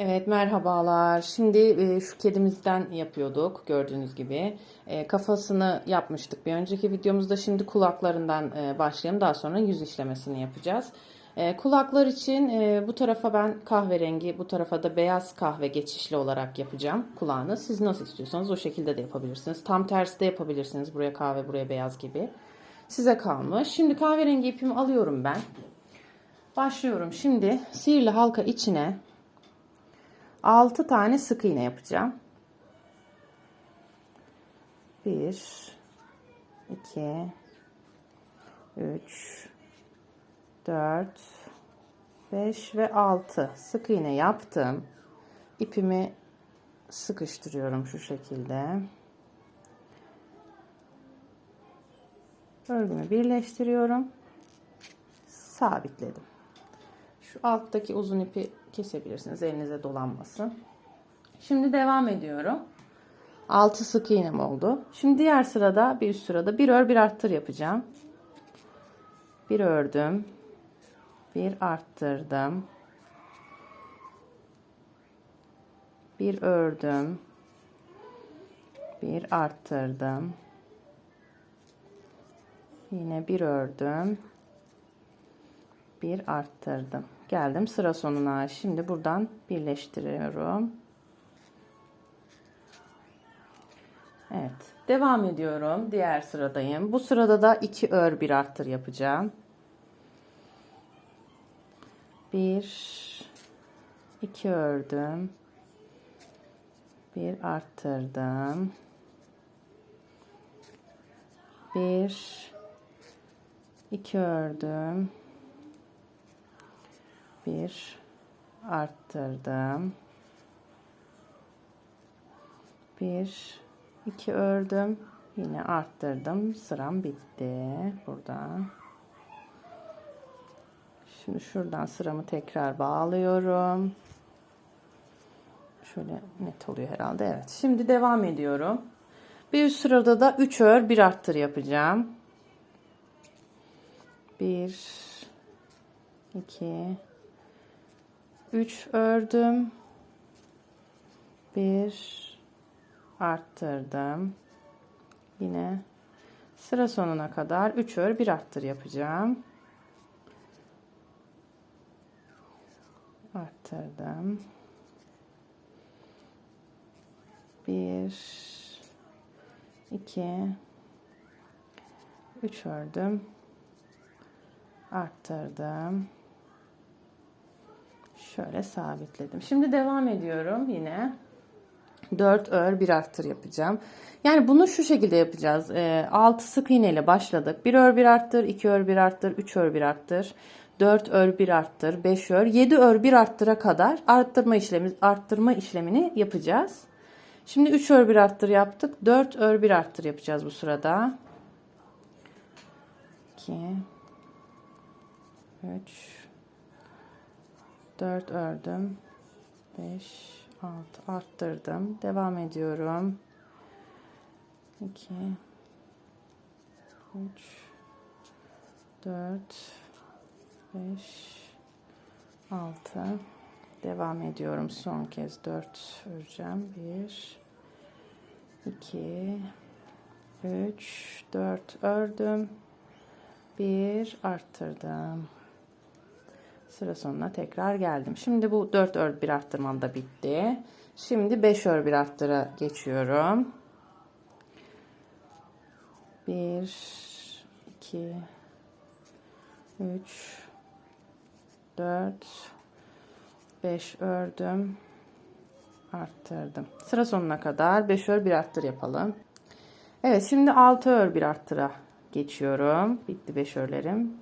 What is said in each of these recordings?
Evet merhabalar. Şimdi e, şu kedimizden yapıyorduk gördüğünüz gibi. E, kafasını yapmıştık bir önceki videomuzda. Şimdi kulaklarından e, başlayalım. Daha sonra yüz işlemesini yapacağız. E, kulaklar için e, bu tarafa ben kahverengi, bu tarafa da beyaz kahve geçişli olarak yapacağım kulağını. Siz nasıl istiyorsanız o şekilde de yapabilirsiniz. Tam tersi de yapabilirsiniz. Buraya kahve, buraya beyaz gibi. Size kalmış. Şimdi kahverengi ipimi alıyorum ben. Başlıyorum. Şimdi sihirli halka içine 6 tane sık iğne yapacağım. 1 2 3 4 5 ve 6 sık iğne yaptım. İpimi sıkıştırıyorum şu şekilde. Örgümü birleştiriyorum. Sabitledim. Şu alttaki uzun ipi kesebilirsiniz. Elinize dolanmasın. Şimdi devam ediyorum. 6 sık iğnem oldu. Şimdi diğer sırada bir üst sırada bir ör bir arttır yapacağım. Bir ördüm. Bir arttırdım. Bir ördüm. Bir arttırdım. Yine bir ördüm. Bir arttırdım. Geldim sıra sonuna. Şimdi buradan birleştiriyorum. Evet. Devam ediyorum. Diğer sıradayım. Bu sırada da iki ör bir arttır yapacağım. Bir, iki ördüm. Bir arttırdım. Bir, iki ördüm bir arttırdım. Bir, iki ördüm. Yine arttırdım. Sıram bitti. Burada. Şimdi şuradan sıramı tekrar bağlıyorum. Şöyle net oluyor herhalde. Evet. Şimdi devam ediyorum. Bir üst sırada da 3 ör bir arttır yapacağım. 1 2 3 ördüm. 1 arttırdım. Yine sıra sonuna kadar 3 ör bir arttır yapacağım. Arttırdım. 1 2 3 ördüm. Arttırdım. Şöyle sabitledim. Şimdi devam ediyorum yine. 4 ör bir arttır yapacağım. Yani bunu şu şekilde yapacağız. E, 6 sık iğne ile başladık. 1 ör bir arttır, 2 ör bir arttır, 3 ör bir arttır. 4 ör bir arttır, 5 ör, 7 ör bir arttıra kadar arttırma işlemi arttırma işlemini yapacağız. Şimdi 3 ör bir arttır yaptık. 4 ör bir arttır yapacağız bu sırada. 2 3 4 ördüm. 5 6 arttırdım. Devam ediyorum. 2 3 4 5 6 devam ediyorum. Son kez 4 öreceğim. 1 2 3 4 ördüm. 1 arttırdım. Sıra sonuna tekrar geldim. Şimdi bu 4 ör bir arttırmam da bitti. Şimdi 5 ör bir arttıra geçiyorum. 1 2 3 4 5 ördüm. Arttırdım. Sıra sonuna kadar 5 ör bir arttır yapalım. Evet şimdi 6 ör bir arttıra geçiyorum. Bitti 5 örlerim.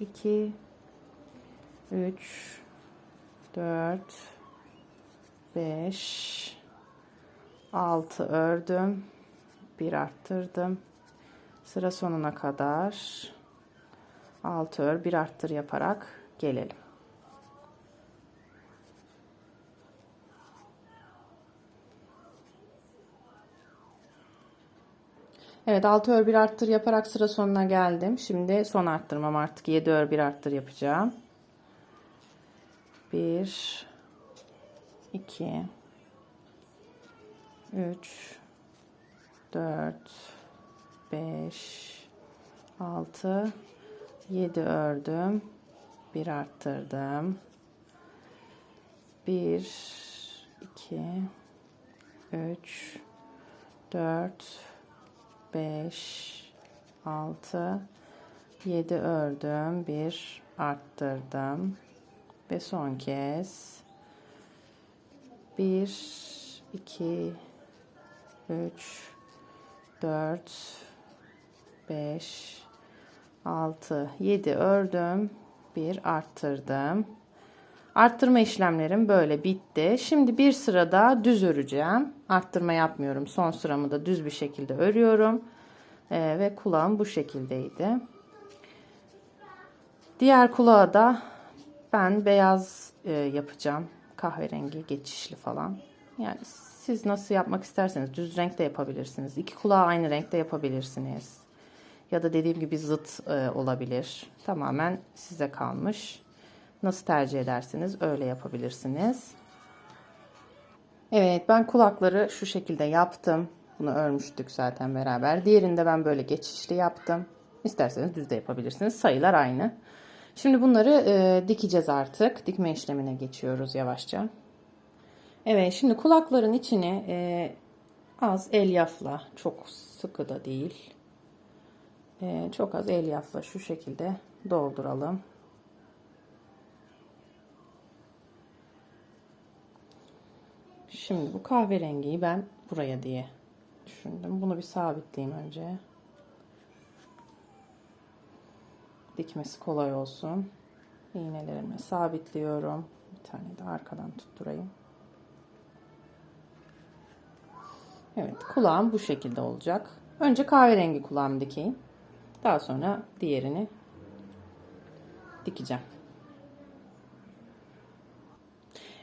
2 3 4 5 6 ördüm. Bir arttırdım. Sıra sonuna kadar 6 ör bir arttır yaparak gelelim. Evet 6 ör bir arttır yaparak sıra sonuna geldim. Şimdi son arttırmam artık 7 ör bir arttır yapacağım. 1 2 3 4 5 6 7 ördüm. Bir arttırdım. 1 2 3 4 5 6 7 ördüm. Bir arttırdım. Ve son kez 1 2 3 4 5 6 7 ördüm. Bir arttırdım. Arttırma işlemlerim böyle bitti. Şimdi bir sırada düz öreceğim. Arttırma yapmıyorum. Son sıramı da düz bir şekilde örüyorum. Ee, ve kulağım bu şekildeydi. Diğer kulağı da ben beyaz e, yapacağım. Kahverengi geçişli falan. Yani siz nasıl yapmak isterseniz düz renkte yapabilirsiniz. İki kulağı aynı renkte yapabilirsiniz. Ya da dediğim gibi zıt e, olabilir. Tamamen size kalmış. Nasıl tercih edersiniz öyle yapabilirsiniz. Evet ben kulakları şu şekilde yaptım. Bunu örmüştük zaten beraber. Diğerinde ben böyle geçişli yaptım. İsterseniz düz de yapabilirsiniz. Sayılar aynı. Şimdi bunları e, dikeceğiz artık. Dikme işlemine geçiyoruz yavaşça. Evet şimdi kulakların içine e, az elyafla çok sıkı da değil. E, çok az elyafla şu şekilde dolduralım. Şimdi bu kahverengiyi ben buraya diye düşündüm. Bunu bir sabitleyeyim önce. Dikmesi kolay olsun. İğnelerimi sabitliyorum. Bir tane de arkadan tutturayım. Evet kulağım bu şekilde olacak. Önce kahverengi kulağımı dikeyim. Daha sonra diğerini dikeceğim.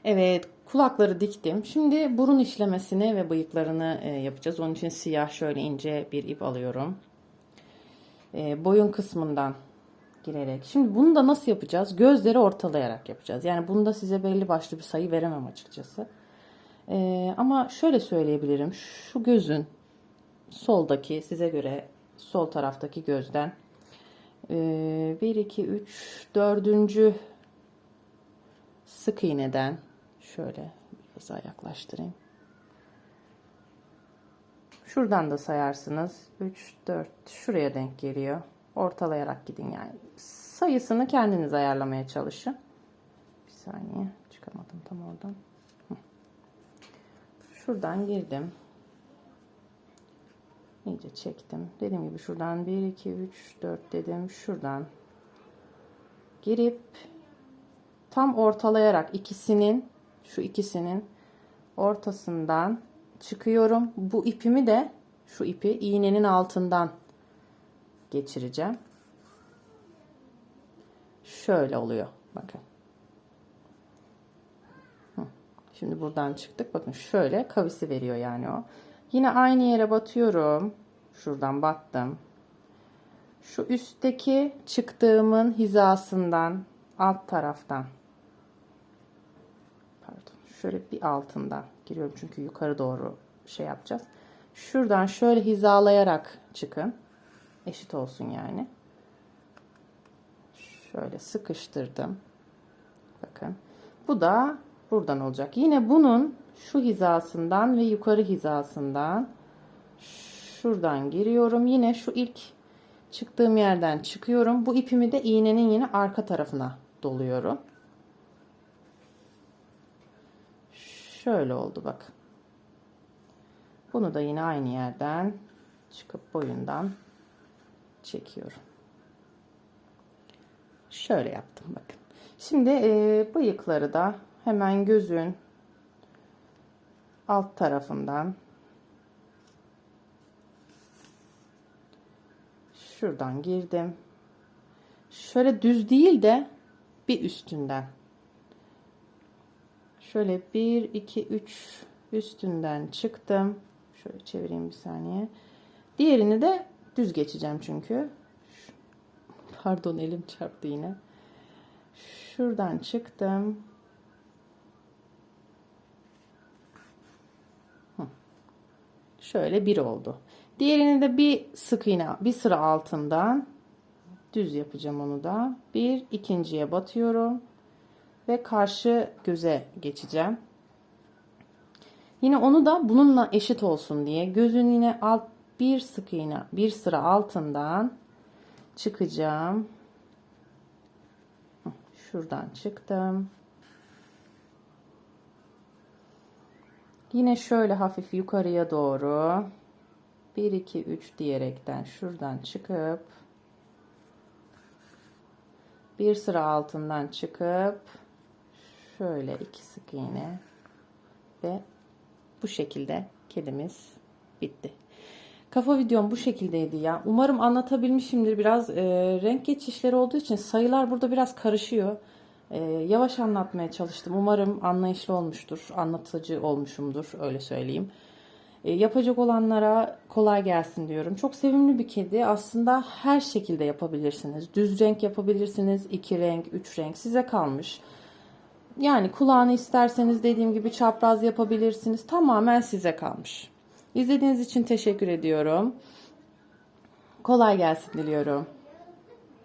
Evet kulakları diktim. Şimdi burun işlemesini ve bıyıklarını e, yapacağız. Onun için siyah şöyle ince bir ip alıyorum. E, boyun kısmından girerek. Şimdi bunu da nasıl yapacağız? Gözleri ortalayarak yapacağız. Yani bunda size belli başlı bir sayı veremem açıkçası. E, ama şöyle söyleyebilirim. Şu gözün soldaki size göre sol taraftaki gözden 1, 2, 3, 4. sık iğneden şöyle biraz daha yaklaştırayım. Şuradan da sayarsınız. 3, 4 şuraya denk geliyor. Ortalayarak gidin yani. Sayısını kendiniz ayarlamaya çalışın. Bir saniye çıkamadım tam oradan. Şuradan girdim. İyice çektim. Dediğim gibi şuradan 1, 2, 3, 4 dedim. Şuradan girip tam ortalayarak ikisinin şu ikisinin ortasından çıkıyorum. Bu ipimi de şu ipi iğnenin altından geçireceğim. Şöyle oluyor. Bakın. Şimdi buradan çıktık. Bakın şöyle kavisi veriyor yani o. Yine aynı yere batıyorum. Şuradan battım. Şu üstteki çıktığımın hizasından alt taraftan pardon şöyle bir altından giriyorum çünkü yukarı doğru şey yapacağız. Şuradan şöyle hizalayarak çıkın. Eşit olsun yani. Şöyle sıkıştırdım. Bakın. Bu da buradan olacak. Yine bunun şu hizasından ve yukarı hizasından şuradan giriyorum. Yine şu ilk çıktığım yerden çıkıyorum. Bu ipimi de iğnenin yine arka tarafına doluyorum. Şöyle oldu bak. Bunu da yine aynı yerden çıkıp boyundan çekiyorum. Şöyle yaptım bakın. Şimdi e, bıyıkları da hemen gözün alt tarafından şuradan girdim. Şöyle düz değil de bir üstünden. Şöyle 1 2 3 üstünden çıktım. Şöyle çevireyim bir saniye. Diğerini de Düz geçeceğim çünkü. Pardon elim çarptı yine. Şuradan çıktım. Şöyle bir oldu. Diğerini de bir sık iğne, bir sıra altından düz yapacağım onu da. Bir ikinciye batıyorum ve karşı göze geçeceğim. Yine onu da bununla eşit olsun diye gözün yine alt bir sık iğne, bir sıra altından çıkacağım. Şuradan çıktım. Yine şöyle hafif yukarıya doğru 1 2 3 diyerekten şuradan çıkıp bir sıra altından çıkıp şöyle iki sık iğne ve bu şekilde kedimiz bitti. Kafa videom bu şekildeydi ya. Umarım anlatabilmişimdir. Biraz e, renk geçişleri olduğu için sayılar burada biraz karışıyor. E, yavaş anlatmaya çalıştım. Umarım anlayışlı olmuştur. Anlatıcı olmuşumdur. Öyle söyleyeyim. E, yapacak olanlara kolay gelsin diyorum. Çok sevimli bir kedi. Aslında her şekilde yapabilirsiniz. Düz renk yapabilirsiniz. iki renk, üç renk size kalmış. Yani kulağını isterseniz dediğim gibi çapraz yapabilirsiniz. Tamamen size kalmış. İzlediğiniz için teşekkür ediyorum. Kolay gelsin diliyorum.